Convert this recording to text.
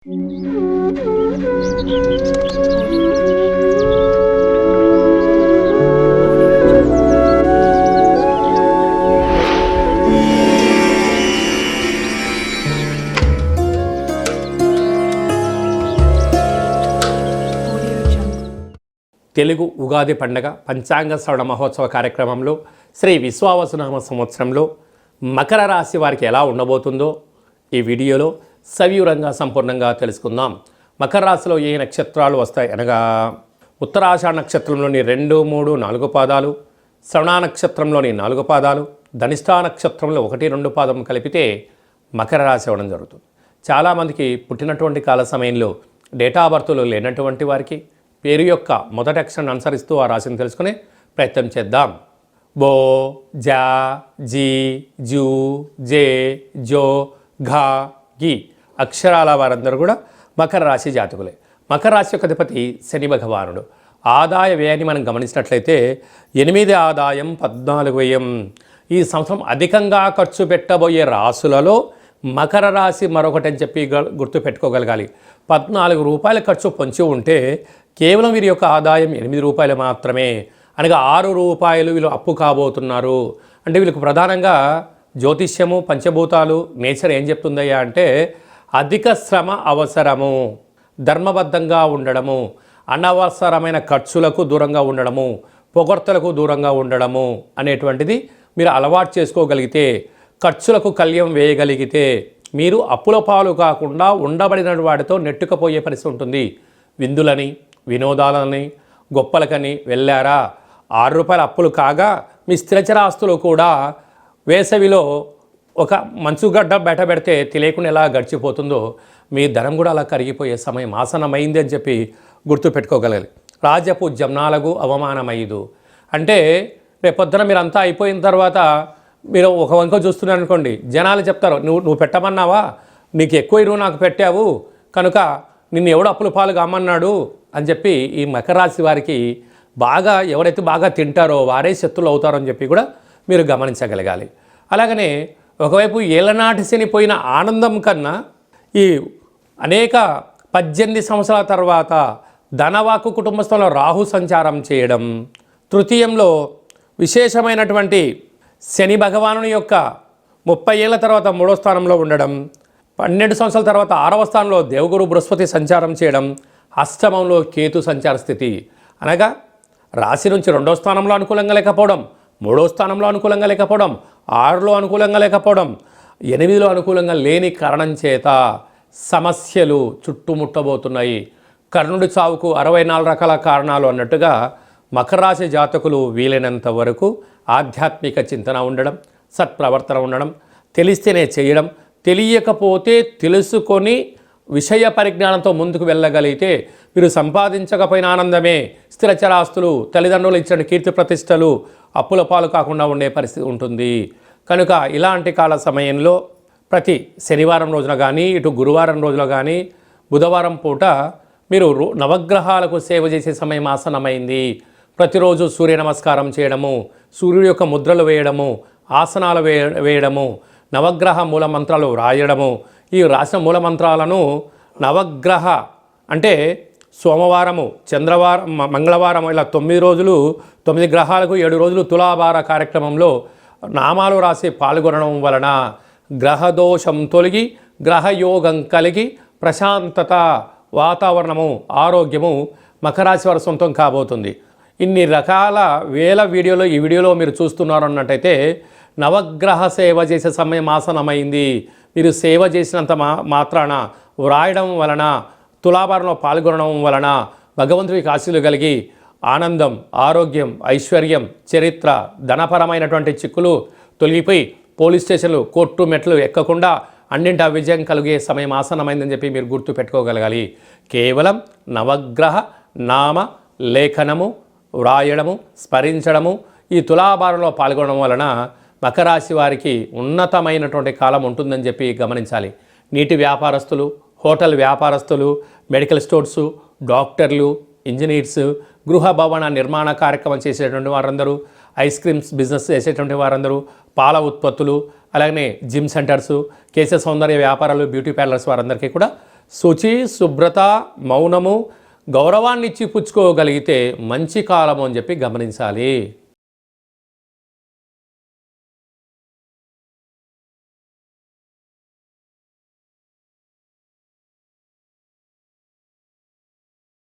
తెలుగు ఉగాది పండగ పంచాంగ శ్రవణ మహోత్సవ కార్యక్రమంలో శ్రీ విశ్వావసునామ సంవత్సరంలో మకర రాశి వారికి ఎలా ఉండబోతుందో ఈ వీడియోలో సవివరంగా సంపూర్ణంగా తెలుసుకుందాం. మకర రాశిలో ఏ నక్షత్రాలు వస్తాయి అనగా ఉత్తరాషాఢ నక్షత్రంలోని రెండు మూడు నాలుగు పాదాలు శ్రవణ నక్షత్రంలోని నాలుగు పాదాలు ధనిష్టా నక్షత్రంలో ఒకటి రెండు పాదం కలిపితే మకర రాశి అవ్వడం జరుగుతుంది. చాలామందికి పుట్టినటువంటి కాల సమయంలో డేటా బర్త్లు లేనటువంటి వారికి పేరు యొక్క మొదటి అక్షరాన్ని అనుసరిస్తూ ఆ రాశిని తెలుసుకునే ప్రయత్నం చేద్దాం. బో జా జీ జూ జే జో ఘా ఈ అక్షరాల వారందరూ కూడా మకర రాశి జాతకులే. మకర రాశి యొక్క అధిపతి శని భగవానుడు. ఆదాయ వ్యయాన్ని మనం గమనించినట్లయితే ఎనిమిది ఆదాయం పద్నాలుగు వ్యయం. ఈ సంవత్సరం అధికంగా ఖర్చు పెట్టబోయే రాసులలో మకర రాశి మరొకటి అని చెప్పి గుర్తు పెట్టుకోగలగాలి పద్నాలుగు రూపాయల ఖర్చు పొంచి ఉంటే కేవలం వీరి యొక్క ఆదాయం ఎనిమిది రూపాయలు మాత్రమే. అనగా ఆరు రూపాయలు వీళ్ళు అప్పు కాబోతున్నారు. అంటే వీళ్ళకి ప్రధానంగా జ్యోతిష్యము పంచభూతాలు నేచర్ ఏం చెప్తుందయ్యా అంటే అధిక శ్రమ అవసరము ధర్మబద్ధంగా ఉండడము అనవసరమైన ఖర్చులకు దూరంగా ఉండడము పొగడ్తలకు దూరంగా ఉండడము అనేటువంటిది మీరు అలవాటు చేసుకోగలిగితే ఖర్చులకు కళ్యం వేయగలిగితే మీరు అప్పుల పాలు కాకుండా ఉండబడిన వాటితో నెట్టుకుపోయే పరిస్థితి ఉంటుంది. విందులని వినోదాలని గొప్పలకని వెళ్ళారా? ఆరు రూపాయల అప్పులు కాగా మీ స్థిరచరాస్తులు కూడా వేసవిలో ఒక మంచుగడ్డ బయట పెడితే తెలియకుండా ఎలా గడిచిపోతుందో మీ ధనం కూడా అలా కరిగిపోయే సమయం ఆసనమైంది అని చెప్పి గుర్తుపెట్టుకోగలగాలి. రాజపు జమ్నాలకు అవమానమైదు. అంటే రేపొద్దున మీరు అంతా అయిపోయిన తర్వాత మీరు ఒక వంక చూస్తున్నారు అనుకోండి జనాలు చెప్తారు నువ్వు నువ్వు పెట్టమన్నావా? నీకు ఎక్కువ ఇరువు నాకు పెట్టావు. కనుక నిన్ను ఎవడు అప్పుల పాలు కామన్నాడు? అని చెప్పి ఈ మకర రాశి వారికి బాగా ఎవరైతే బాగా తింటారో వారే శత్రులు అవుతారో అని చెప్పి కూడా మీరు గమనించగలగాలి. అలాగనే ఒకవైపు ఏలనాటి శని పోయిన ఆనందం కన్నా ఈ అనేక పద్దెనిమిది సంవత్సరాల తర్వాత ధనవాకు కుటుంబస్థంలో రాహు సంచారం చేయడం తృతీయంలో విశేషమైనటువంటి శని భగవానుని యొక్క ముప్పై ఏళ్ళ తర్వాత మూడో స్థానంలో ఉండడం పన్నెండు సంవత్సరాల తర్వాత ఆరవ స్థానంలో దేవగురు బృహస్పతి సంచారం చేయడం అష్టమంలో కేతు సంచార స్థితి. అనగా రాశి నుంచి రెండో స్థానంలో అనుకూలంగా లేకపోవడం మూడో స్థానంలో అనుకూలంగా లేకపోవడం ఆరులో అనుకూలంగా లేకపోవడం ఎనిమిదిలో అనుకూలంగా లేని కారణం చేత సమస్యలు చుట్టుముట్టబోతున్నాయి. కర్ణుడి చావుకు అరవై నాలుగు రకాల కారణాలు అన్నట్టుగా మకరరాశి జాతకులు వీలైనంత వరకు ఆధ్యాత్మిక చింతన ఉండడం సత్ప్రవర్తన ఉండడం తెలిస్తేనే చేయడం తెలియకపోతే తెలుసుకొని విషయ పరిజ్ఞానంతో ముందుకు వెళ్ళగలిగితే మీరు సంపాదించకపోయిన ఆనందమే స్థిరచరాస్తులు తల్లిదండ్రులు ఇచ్చిన కీర్తి ప్రతిష్టలు అప్పుల పాలు కాకుండా ఉండే పరిస్థితి ఉంటుంది. కనుక ఇలాంటి కాల సమయంలో ప్రతి శనివారం రోజున కానీ ఇటు గురువారం రోజున కానీ బుధవారం పూట మీరు రో- నవగ్రహాలకు సేవ చేసే సమయం ఆసనమైంది ప్రతిరోజు సూర్య నమస్కారం చేయడము సూర్యుడు యొక్క ముద్రలు వేయడము ఆసనాలు వే వేయడము నవగ్రహ మూల మంత్రాలు రాయడము ఈ రాసిన మూల మంత్రాలను నవగ్రహ అంటే సోమవారము చంద్రవారం మంగళవారం ఇలా తొమ్మిది రోజులు తొమ్మిది గ్రహాలకు ఏడు రోజులు తులాభార కార్యక్రమంలో నామాలు రాసి పాల్గొనడం వలన గ్రహదోషం తొలగి గ్రహయోగం కలిగి ప్రశాంతత వాతావరణము ఆరోగ్యము మకరాశి వారి సొంతం కాబోతుంది. ఇన్ని రకాల వేల వీడియోలో ఈ వీడియోలో మీరు చూస్తున్నారు అన్నట్టయితే నవగ్రహ సేవ చేసే సమయం ఆసనమైంది మీరు సేవ చేసినంత మా మాత్రాన వ్రాయడం వలన తులాభారంలో పాల్గొనడం వలన భగవంతుడికి ఆశీలు కలిగి ఆనందం ఆరోగ్యం ఐశ్వర్యం చరిత్ర ధనపరమైనటువంటి చిక్కులు తొలగిపోయి పోలీస్ స్టేషన్లు కోర్టు మెట్లు ఎక్కకుండా అన్నింటి విజయం కలిగే సమయం ఆసనమైందని చెప్పి మీరు గుర్తు పెట్టుకోగలగాలి. కేవలం నవగ్రహ నామ లేఖనము వ్రాయడము స్మరించడము ఈ తులాభారంలో పాల్గొనడం వలన మకరాశి వారికి ఉన్నతమైనటువంటి కాలం ఉంటుందని చెప్పి గమనించాలి. నీటి వ్యాపారస్తులు హోటల్ వ్యాపారస్తులు మెడికల్ స్టోర్సు డాక్టర్లు ఇంజనీర్స్ గృహ భవన నిర్మాణ కార్యక్రమం చేసేటువంటి వారందరూ ఐస్ క్రీమ్స్ బిజినెస్ చేసేటువంటి వారందరూ పాల ఉత్పత్తులు అలాగనే జిమ్ సెంటర్సు కేశ సౌందర్య వ్యాపారాలు బ్యూటీ పార్లర్స్ వారందరికీ కూడా శుచి శుభ్రత మౌనము గౌరవాన్ని ఇచ్చి పుచ్చుకోగలిగితే మంచి కాలము అని చెప్పి గమనించాలి.